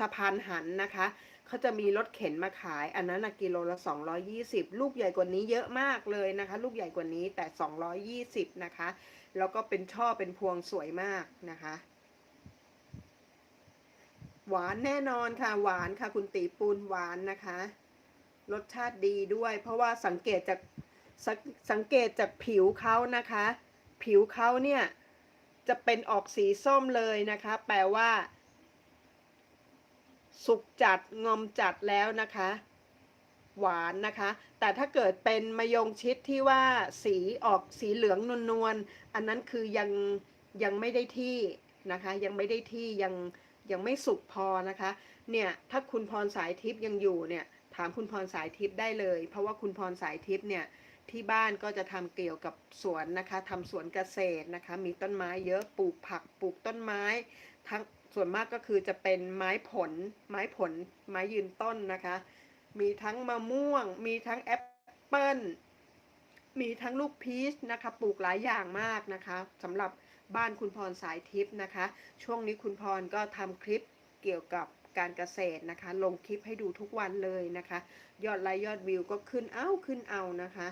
สะพานหันนะคะเขาจะมีรถเข็นมาขาย อันนั้นกิโลละ 220 ลูกใหญ่กว่านี้เยอะมากเลยนะคะ ลูกใหญ่กว่านี้แต่ 220 นะคะ แล้วก็เป็นช่อเป็นพวงสวยมากนะคะ หวานแน่นอนค่ะ หวานค่ะ คุณตีปูนหวานนะคะ รสชาติดีด้วย เพราะว่าสังเกตจากสสังเกตจากผิวเขานะคะ ผิวเขาเนี่ยจะเป็นออกสีส้มเลยนะคะ แปลว่า สุกจัดงอมจัดแล้วนะคะ หวานนะคะ แต่ถ้าเกิดเป็นมะยงชิดที่ว่าสีออกสีเหลืองนวลๆอันนั้นคือยังยังไม่ได้ที่นะคะ ยังไม่ได้ที่ยังยังไม่สุกพอนะคะ เนี่ยถ้าคุณพรสายทิพย์ยังอยู่เนี่ยถามคุณพรสายทิพย์ได้เลย เพราะว่าคุณพรสายทิพย์เนี่ยที่บ้านก็จะทำเกี่ยวกับสวนนะคะทำสวนเกษตรนะคะ มีต้นไม้เยอะปลูกผักปลูกต้นไม้ทั้ง ส่วนมากก็คือจะเป็นไม้ผล ไม้ผล ไม้ยืนต้นนะคะ มีทั้งมะม่วง มีทั้งแอปเปิ้ล มีทั้งลูกพีชนะคะ ปลูกหลายอย่างมากนะคะสำหรับบ้านคุณพรสายทิพย์นะคะ ช่วงนี้คุณพรก็ทำคลิปเกี่ยวกับการเกษตรนะคะ ลงคลิปให้ดูทุกวันเลยนะคะ ยอดไลค์ยอดวิวก็ขึ้นเอาขึ้นเอานะคะ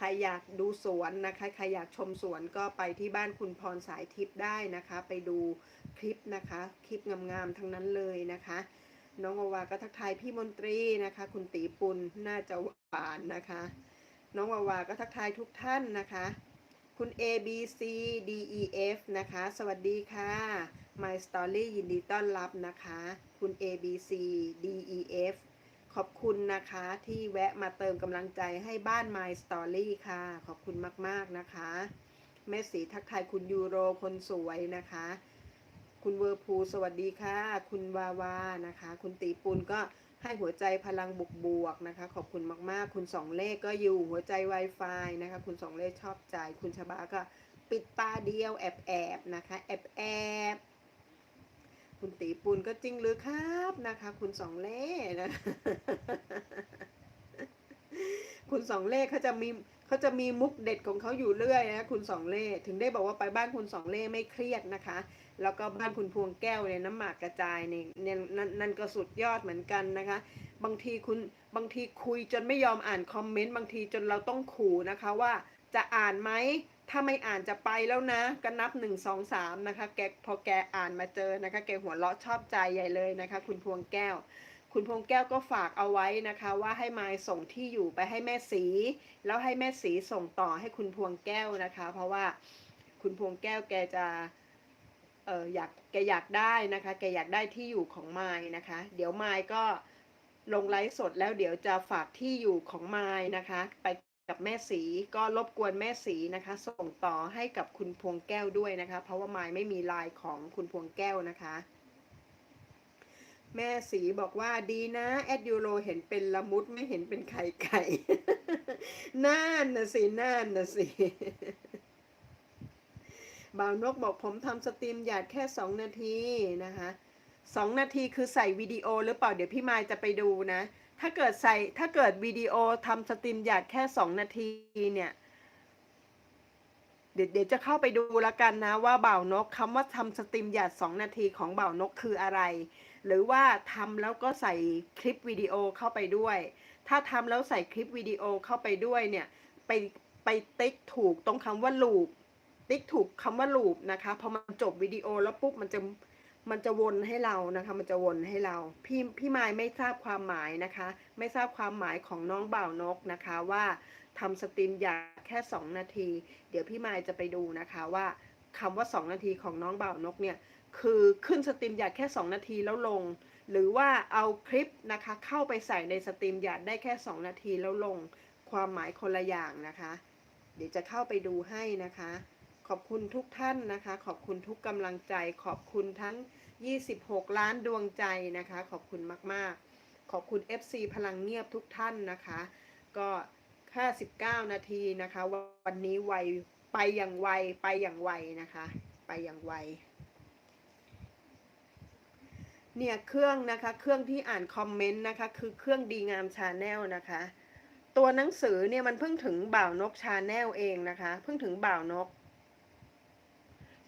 ใครอยากดูสวนนะคะ ใครอยากชมสวนก็ไปที่บ้านคุณพรสายทิพย์ได้นะคะ ไปดูคลิปนะคะ คลิปงามๆทั้งนั้นเลยนะคะ น้องวาวาก็ทักทายพี่มนตรีนะคะ คุณตีปุณน่าจะหวานนะคะ น้องวาวาก็ทักทายทุกท่านนะคะ คุณ A B C D E F นะคะ สวัสดีค่ะ My Story ยินดีต้อนรับนะคะ คุณ A B C D E F ขอบคุณนะคะที่แวะมาเติมกำลังใจให้บ้าน My Story ค่ะ ขอบคุณมาก ๆ นะคะแม่สีทักทายคุณยูโรคนสวยนะคะ คุณเวอร์พูสวัสดีค่ะ คุณวาวานะคะ คุณตีปุนก็ให้หัวใจพลังบวกบวกๆนะคะ ขอบคุณมากๆ คุณสองเลขก็อยู่หัวใจ Wi-Fi นะคะ คุณสองเลขชอบใจ คุณชบาก็ปิดตาเดียวแอบแอบๆนะคะ แอบแอบๆ คุณตีปุนก็จริงหรือครับนะคะ คุณสองเลขนะคุณสองเลขเขาจะมีเขาจะมีมุกเด็ดของเขาอยู่เรื่อยนะคุณสองเล่ถึงได้บอกว่าไปบ้านคุณสองเล่ไม่เครียดนะคะ แล้วก็บ้านคุณพวงแก้วเนี่ยน้ำหมากกระจายเนี่ยเนี่ยนั่นนั่นก็สุดยอดเหมือนกันนะคะ บางทีคุณบางทีคุยจนไม่ยอมอ่านคอมเมนต์บางทีจนเราต้องขู่นะคะว่าจะอ่านไหม ถ้าไม่อ่านจะไปแล้วนะ ก็นับหนึ่งสองสามนะคะ แกพอแกอ่านมาเจอนะคะ แกหัวเราะชอบใจใหญ่เลยนะคะ คุณพวงแก้ว คุณพวงแก้วก็ฝากเอาไว้นะคะ ว่าให้มายส่งที่อยู่ไปให้แม่สี แล้วให้แม่สีส่งต่อให้คุณพวงแก้วนะคะ เพราะว่าคุณพวงแก้วแกจะเอออยากแกอยากได้นะคะ แกอยากได้ที่อยู่ของมายนะคะ เดี๋ยวมายก็ลงไลฟ์สดแล้วเดี๋ยวจะฝากที่อยู่ของมายนะคะ ไป กับแม่สีก็รบกวนแม่สีนะคะ ส่งต่อให้กับคุณพวงแก้วด้วยนะคะ เพราะว่าไมายไม่มีลน์ของคุณพวงแก้วนะคะ แม่สีบอกว่าดีนะแอดยูโรเห็นเป็นละมุดไม่เห็นเป็นไข่ไก่น่านนะสิน่านนะสิบ่าวนกบอกผมทำสตรีมหยาดแค่สองนาทีนะคะสองนาทีคือใส่วิดีโอหรือเปล่าเดี๋ยวพี่มายจะไปดูนะ ถ้าเกิดใส่ถ้าเกิดวิดีโอทำสตรีมหยาดแค่สองนาทีเนี่ยเดี๋ยวเดี๋ยวจะเข้าไปดูแล้วกันนะว่าบ่าวนกคำว่าทำสตรีมหยาดสองนาทีของบ่าวนกคืออะไร หรือว่าทำแล้วก็ใส่คลิปวิดีโอเข้าไปด้วย ถ้าทำแล้วใส่คลิปวิดีโอเข้าไปด้วยเนี่ยไปไปติ๊กถูกตรงคำว่าลูปติ๊กถูกคำว่าลูปนะคะพอมันจบวิดีโอแล้วปุ๊บมันจะ มันจะวนให้เรานะคะ มันจะวนให้เรา พี่พี่ไมายไม่ทราบความหมายนะคะ ไม่ทราบความหมายของน้องบ่าวนกนะคะว่าทำสตรีมอยากแค่ 2 นาที เดี๋ยวพี่ไมายจะไปดูนะคะว่าคำว่า 2 นาทีของน้องบ่าวนกเนี่ยคือขึ้นสตรีมหยาดแค่ 2 นาทีแล้วลง หรือว่าเอาคลิปนะคะเข้าไปใส่ในสตรีมหยาดได้แค่ 2 นาทีแล้วลง ความหมายคนละอย่างนะคะ เดี๋ยวจะเข้าไปดูให้นะคะ ขอบคุณทุกท่านนะคะ ขอบคุณทุกกำลังใจ ขอบคุณทั้ง 26 ล้านดวงใจนะคะ ขอบคุณมาก ๆ ขอบคุณ FC พลังเงียบทุกท่านนะคะ ก็แค่19นาทีนะคะ วันนี้ไวไปอย่างไวไปอย่างไวนะคะ ไปอย่างไวเนี่ยเครื่องนะคะเครื่องที่อ่านคอมเมนต์นะคะ คือเครื่องดีงามชาแนลนะคะ ตัวหนังสือเนี่ยมันเพิ่งถึงบ่าวนกชาแนลเองนะคะ เพิ่งถึงบ่าวนก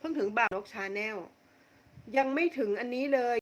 เพิ่งถึงบ่าวนกชาแนลยังไม่ถึงอันนี้เลย